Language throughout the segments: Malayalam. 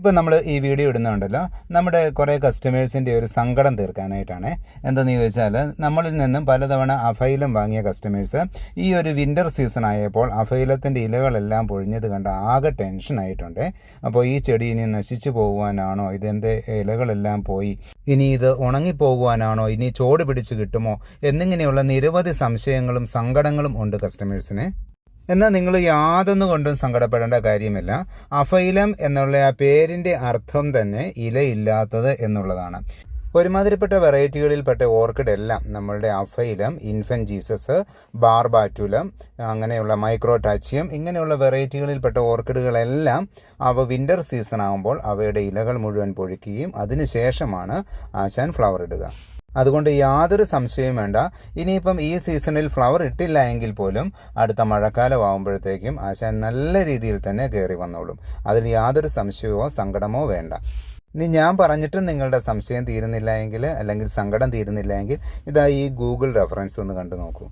ഇപ്പോൾ നമ്മൾ ഈ വീഡിയോ ഇടുന്നുണ്ടല്ലോ. നമ്മുടെ കുറേ കസ്റ്റമേഴ്സിന്റെ ഒരു സങ്കടം തീർക്കാനായിട്ടാണ്. എന്തെന്ന് ചോദിച്ചാൽ നമ്മളിൽ നിന്നും പലതവണ അഫൈലം വാങ്ങിയ കസ്റ്റമേഴ്സ് ഈ ഒരു വിന്റർ സീസൺ ആയപ്പോൾ അഫൈലത്തിന്റെ ഇലകളെല്ലാം പൊഴിഞ്ഞത് കണ്ട് ആകെ ടെൻഷനായിട്ടുണ്ട് അപ്പോൾ ഈ ചെടി ഇനി നശിച്ചു പോകുവാനാണോ? ഇതിന്റെ ഇലകളെല്ലാം പോയി? ഇനി ഇത് ഉണങ്ങിപ്പോകുവാനാണോ? ഇനി ചോട് പിടിച്ച് കിട്ടുമോ? എന്നിങ്ങനെയുള്ള നിരവധി സംശയങ്ങളും സങ്കടങ്ങളും ഉണ്ട് കസ്റ്റമേഴ്സിന് എന്നാൽ നിങ്ങൾ യാതൊന്നു കൊണ്ടും സങ്കടപ്പെടേണ്ട കാര്യമില്ല. അഫൈലം എന്നുള്ള ആ പേരിന്റെ അർത്ഥം തന്നെ ഇലയില്ലാത്തത് എന്നുള്ളതാണ്. ഒരുമാതിരിപ്പെട്ട വെറൈറ്റികളിൽപ്പെട്ട ഓർക്കിഡ് എല്ലാം നമ്മളുടെ അഫൈലം ഇൻഫൻ ജീസസ് ബാർബാറ്റുലം അങ്ങനെയുള്ള മൈക്രോടാച്ചിയം ഇങ്ങനെയുള്ള വെറൈറ്റികളിൽപ്പെട്ട ഓർക്കിഡുകളെല്ലാം അവ വിന്റർ സീസൺ ആകുമ്പോൾ അവയുടെ ഇലകൾ മുഴുവൻ പൊഴിക്കുകയും അതിനുശേഷമാണ് ആശാൻ ഫ്ലവർ ഇടുക. അതുകൊണ്ട് യാതൊരു സംശയവും വേണ്ട. ഇനിയിപ്പം ഈ സീസണിൽ ഫ്ലവർ ഇട്ടില്ല എങ്കിൽ പോലും അടുത്ത മഴക്കാലം ആകുമ്പോഴത്തേക്കും ആശാൻ നല്ല രീതിയിൽ തന്നെ കയറി വന്നോളും. അതിൽ യാതൊരു സംശയമോ സങ്കടമോ വേണ്ട. ഇനി ഞാൻ പറഞ്ഞിട്ടും നിങ്ങളുടെ സംശയം തീരുന്നില്ല എങ്കിൽ അല്ലെങ്കിൽ സങ്കടം തീരുന്നില്ല എങ്കിൽ ഇതാ ഈ ഗൂഗിൾ റെഫറൻസ് ഒന്ന് കണ്ടു നോക്കൂ.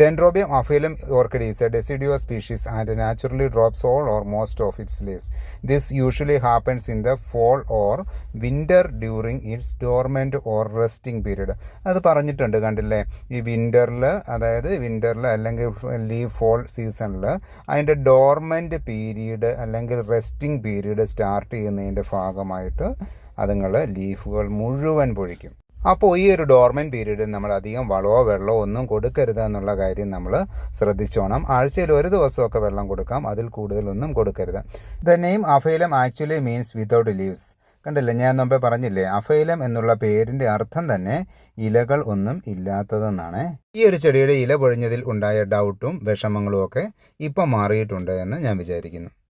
Dendrobium aphyllum orchid is a deciduous species and naturally drops all or most of its leaves this usually happens in the fall or winter during its dormant or resting period അത് പറഞ്ഞിട്ടുണ്ട് കണ്ടില്ലേ? ഈ വിന്ററിൽ അതായത് വിന്ററിൽ അല്ലെങ്കിൽ ലീവ് ഫോൾ സീസണിൽ അതിന്റെ ഡോർമെന്റ് പീരീഡ് അല്ലെങ്കിൽ റെസ്റ്റിംഗ് പീരീഡ് സ്റ്റാർട്ട് ചെയ്യുന്നതിന്റെ ഭാഗമായിട്ട് അതുങ്ങൾ ലീഫുകൾ മുഴുവൻ പൊഴിക്കും. അപ്പോൾ ഈ ഒരു ഡോർമൻ പീരീഡിൽ നമ്മൾ അധികം വളമോ വെള്ളമോ ഒന്നും കൊടുക്കരുത് എന്നുള്ള കാര്യം നമ്മൾ ശ്രദ്ധിച്ചോണം. ആഴ്ചയിൽ ഒരു ദിവസമൊക്കെ വെള്ളം കൊടുക്കാം അതിൽ കൂടുതലൊന്നും കൊടുക്കരുത്. The name aphyllum actually means without leaves. കണ്ടില്ല ഞാൻ മുമ്പേ പറഞ്ഞില്ലേ അഫൈലം എന്നുള്ള പേരിന്റെ അർത്ഥം തന്നെ ഇലകൾ ഒന്നും ഇല്ലാത്തതെന്നാണ്. ഈ ഒരു ചെടിയുടെ ഇല പൊഴിഞ്ഞതിൽ ഉണ്ടായ ഡൗട്ടും വിഷമങ്ങളും ഒക്കെ ഇപ്പം മാറിയിട്ടുണ്ട് എന്ന് ഞാൻ വിചാരിക്കുന്നു.